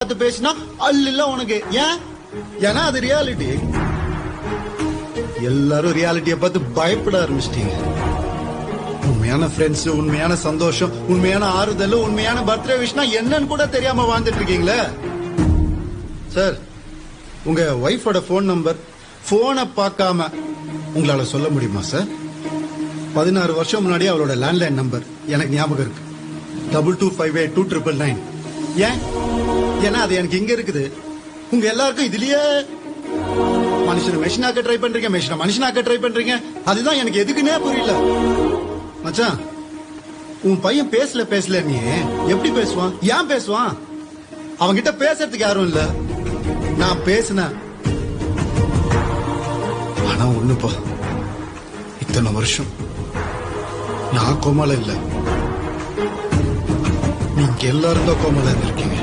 பார்த்து பேசினா அல்ல இல்ல உனக்கு. ஏன்? ஏன்னா அது ரியாலிட்டி எல்லாரும் ரியாலிட்டியை பார்த்து பயப்பட ஆரம்பிச்சிட்டீங்க. உண்மையான ஃப்ரெண்ட்ஸ் உண்மையான சந்தோஷம் உண்மையான ஆறுதல் உண்மையான பர்த்டே விஷனா என்னன்னு கூட தெரியாம வாழ்ந்துட்டு இருக்கீங்களே? சார் உங்க ஒய்ஃபோட ஃபோன் நம்பர் போனை பார்க்காம உங்களால சொல்ல முடியுமா சார் பதினாறு வருஷம் முன்னாடி அவளோட லேண்ட்லைன் நம்பர் எனக்கு ஞாபகம் இருக்கு. Double two five eight two triple nine ஏன்? ஏன்னா அது எனக்கு இங்க இருக்குது. உங்க எல்லாருக்கும் இதுலயே மனுஷனை மெஷினாக்க ட்ரை பண்றீங்க மெஷினை மனுஷனாக்க ட்ரை பண்றீங்க. அதுதான் எனக்கு எதுக்குன்னே புரியல. மச்சான் உன் பையன் பேசல பேசல நீ எப்படி பேசுவான்? ஏன் பேசுவான்? அவன்கிட்ட பேசுறதுக்கு யாரும் இல்ல. நான் பேசினேன். ஆனா ஒண்ணுப்பா இத்தனை வருஷம் நான் கோமால இல்ல. நீங்க எல்லாரும் தான் கோமால இருந்திருக்கீங்க.